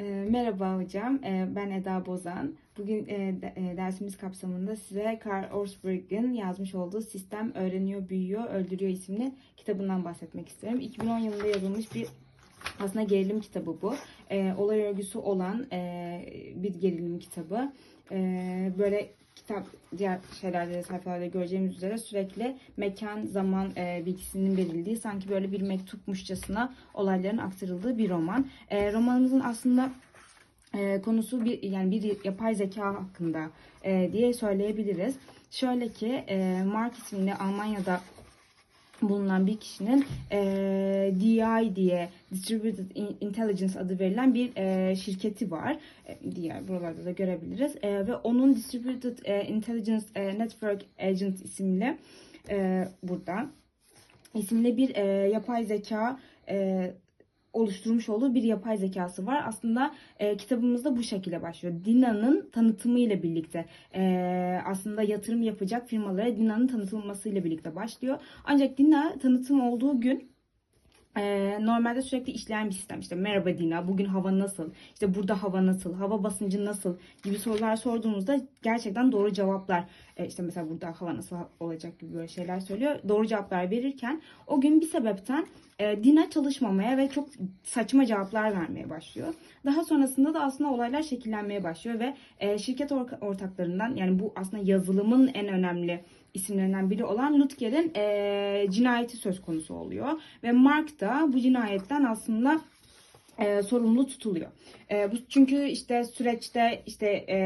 E, merhaba hocam, e, ben Eda Bozan. Bugün e, e, dersimiz kapsamında size Karl Orsberg'in yazmış olduğu Sistem Öğreniyor, Büyüyor, Öldürüyor isimli kitabından bahsetmek istiyorum. 2010 yılında yazılmış bir aslında gerilim kitabı bu. E, olay örgüsü olan e, bir gerilim kitabı. Böyle kitap diğer şeylerde de sayfalarda göreceğimiz üzere sürekli mekan, zaman e, bilgisinin verildiği sanki böyle bir mektupmuşçasına olayların aktarıldığı bir roman. E, romanımızın aslında e, konusu bir yani bir yapay zeka hakkında e, diye söyleyebiliriz. Şöyle ki e, Mark isimli Almanya'da bulunan bir kişinin e, DI diye Distributed Intelligence adı verilen bir e, şirketi var. E, diğer buralarda da görebiliriz. E, ve onun Distributed e, Intelligence e, Network Agent isimli e, burada isimli bir e, yapay zeka e, oluşturmuş olduğu bir yapay zekası var. Aslında e, kitabımızda bu şekilde başlıyor. Dina'nın tanıtımı ile birlikte e, aslında yatırım yapacak firmalara Dina'nın tanıtılmasıyla birlikte başlıyor. Ancak Dina tanıtım olduğu gün e, normalde sürekli işleyen bir sistem. İşte merhaba Dina, bugün hava nasıl? İşte burada hava nasıl? Hava basıncı nasıl? Gibi sorular sorduğumuzda gerçekten doğru cevaplar. E, işte mesela burada hava nasıl olacak gibi böyle şeyler söylüyor. Doğru cevaplar verirken o gün bir sebepten e, Dina çalışmamaya ve çok saçma cevaplar vermeye başlıyor. Daha sonrasında da aslında olaylar şekillenmeye başlıyor ve e, şirket ortaklarından yani bu aslında yazılımın en önemli isimlerinden biri olan Lutger'in e, cinayeti söz konusu oluyor. Ve Mark da bu cinayetten aslında e, sorumlu tutuluyor. E, bu çünkü işte süreçte işte e,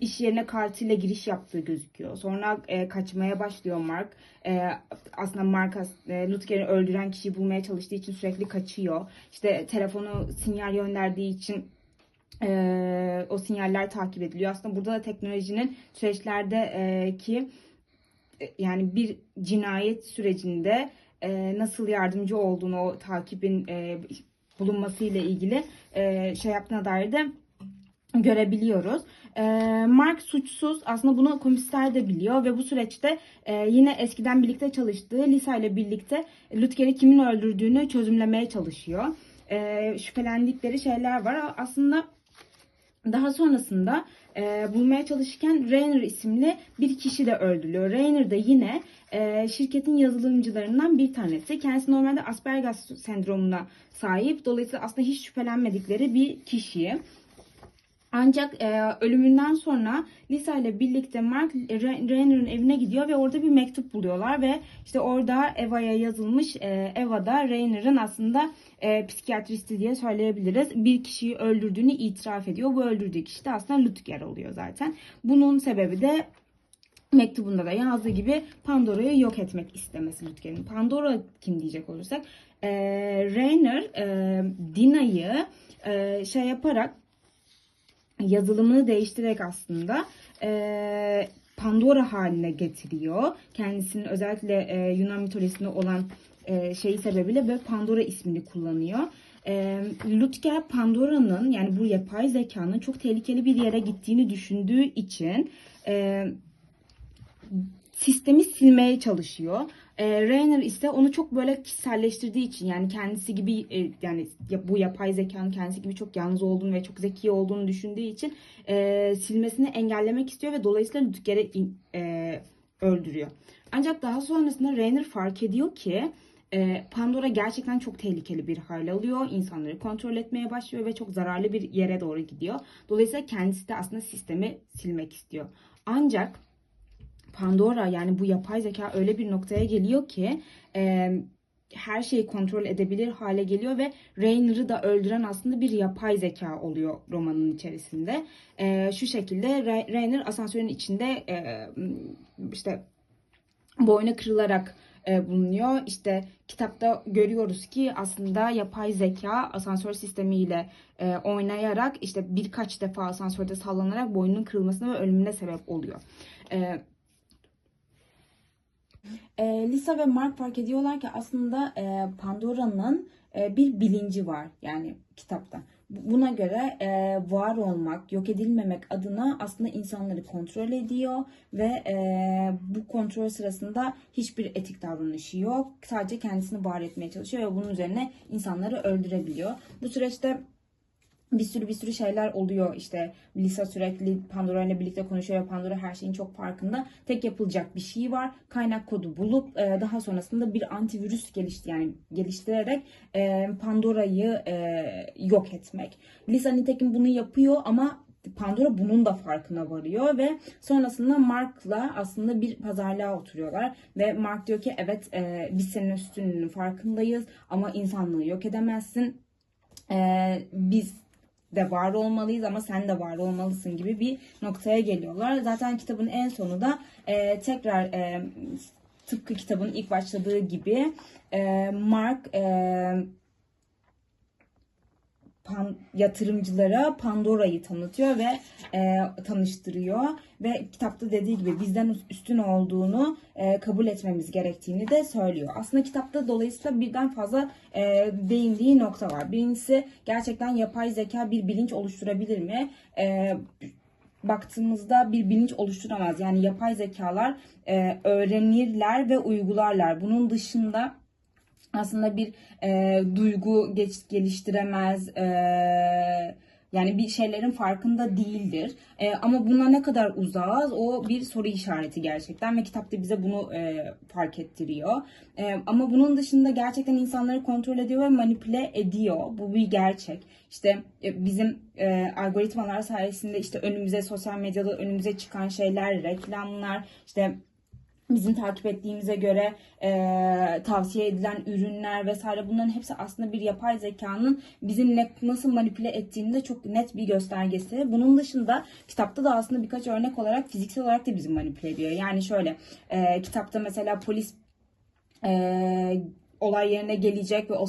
iş yerine kartıyla giriş yaptığı gözüküyor. Sonra e, kaçmaya başlıyor Mark. E, aslında Mark e, Lutger'i öldüren kişiyi bulmaya çalıştığı için sürekli kaçıyor. İşte telefonu sinyal gönderdiği için e, o sinyaller takip ediliyor. Aslında burada da teknolojinin süreçlerde e, ki e, yani bir cinayet sürecinde e, nasıl yardımcı olduğunu o takibin e, bulunması ile ilgili e, şey yaptığına dair de görebiliyoruz. E, Mark suçsuz aslında bunu komiser de biliyor ve bu süreçte e, yine eskiden birlikte çalıştığı Lisa ile birlikte Lutger'i kimin öldürdüğünü çözümlemeye çalışıyor. E, şüphelendikleri şeyler var. Aslında daha sonrasında e, bulmaya çalışırken Rainer isimli bir kişi de öldürülüyor. Rainer de yine e, şirketin yazılımcılarından bir tanesi. Kendisi normalde Asperger sendromuna sahip. Dolayısıyla aslında hiç şüphelenmedikleri bir kişi. Ancak e, ölümünden sonra Lisa ile birlikte Mark Ra- Rainer'ın evine gidiyor ve orada bir mektup buluyorlar ve işte orada Eva'ya yazılmış e, Eva da Rainer'ın aslında e, psikiyatristi diye söyleyebiliriz. Bir kişiyi öldürdüğünü itiraf ediyor. Bu öldürdüğü kişi de aslında Lutger oluyor zaten. Bunun sebebi de mektubunda da yazdığı gibi Pandora'yı yok etmek istemesi Lutger'in. Pandora kim diyecek olursak e, Rainer e, Dina'yı e, şey yaparak yazılımını değiştirerek aslında e, Pandora haline getiriyor. Kendisinin özellikle e, Yunan mitolojisinde olan e, şeyi sebebiyle ve Pandora ismini kullanıyor. E, Lutger Pandora'nın yani bu yapay zekanın çok tehlikeli bir yere gittiğini düşündüğü için e, sistemi silmeye çalışıyor. E, Rainer ise onu çok böyle kişiselleştirdiği için yani kendisi gibi e, yani ya- bu yapay zekanın kendisi gibi çok yalnız olduğunu ve çok zeki olduğunu düşündüğü için e, silmesini engellemek istiyor ve dolayısıyla Lutger'i in- e, öldürüyor. Ancak daha sonrasında Rainer fark ediyor ki e, Pandora gerçekten çok tehlikeli bir hale alıyor. İnsanları kontrol etmeye başlıyor ve çok zararlı bir yere doğru gidiyor. Dolayısıyla kendisi de aslında sistemi silmek istiyor. Ancak Pandora yani bu yapay zeka öyle bir noktaya geliyor ki e, her şeyi kontrol edebilir hale geliyor ve Rainer'ı da öldüren aslında bir yapay zeka oluyor romanın içerisinde. E, şu şekilde Ra- Rainer asansörün içinde e, işte boynu kırılarak e, bulunuyor. İşte kitapta görüyoruz ki aslında yapay zeka asansör sistemiyle e, oynayarak işte birkaç defa asansörde sallanarak boynunun kırılmasına ve ölümüne sebep oluyor. E, e, Lisa ve Mark fark ediyorlar ki aslında e, Pandora'nın e, bir bilinci var yani kitapta. Bu- Buna göre e, var olmak, yok edilmemek adına aslında insanları kontrol ediyor ve e, bu kontrol sırasında hiçbir etik davranışı yok. Sadece kendisini var etmeye çalışıyor ve bunun üzerine insanları öldürebiliyor. Bu süreçte bir sürü bir sürü şeyler oluyor işte Lisa sürekli Pandora ile birlikte konuşuyor ve Pandora her şeyin çok farkında. Tek yapılacak bir şey var. Kaynak kodu bulup e, daha sonrasında bir antivirüs gelişti yani geliştirerek e, Pandora'yı e, yok etmek. Lisa nitekim bunu yapıyor ama Pandora bunun da farkına varıyor ve sonrasında Mark'la aslında bir pazarlığa oturuyorlar ve Mark diyor ki evet e, biz senin üstünlüğünün farkındayız ama insanlığı yok edemezsin. E, biz de var olmalıyız ama sen de var olmalısın gibi bir noktaya geliyorlar. Zaten kitabın en sonu da e, tekrar e, tıpkı kitabın ilk başladığı gibi e, Mark e, pan, yatırımcılara Pandora'yı tanıtıyor ve e, tanıştırıyor ve kitapta dediği gibi bizden üstün olduğunu e, kabul etmemiz gerektiğini de söylüyor. Aslında kitapta dolayısıyla birden fazla e, değindiği nokta var. Birincisi gerçekten yapay zeka bir bilinç oluşturabilir mi? E, baktığımızda bir bilinç oluşturamaz. Yani yapay zekalar e, öğrenirler ve uygularlar. Bunun dışında aslında bir e, duygu geç, geliştiremez. E, yani bir şeylerin farkında değildir. E, ama buna ne kadar uzağız o bir soru işareti gerçekten ve kitapta bize bunu e, fark ettiriyor. E, ama bunun dışında gerçekten insanları kontrol ediyor ve manipüle ediyor. Bu bir gerçek. İşte e, bizim e, algoritmalar sayesinde işte önümüze sosyal medyada önümüze çıkan şeyler, reklamlar, işte bizim takip ettiğimize göre e, tavsiye edilen ürünler vesaire bunların hepsi aslında bir yapay zekanın bizi ne, nasıl manipüle ettiğini de çok net bir göstergesi. Bunun dışında kitapta da aslında birkaç örnek olarak fiziksel olarak da bizi manipüle ediyor. Yani şöyle e, kitapta mesela polis e, olay yerine gelecek ve o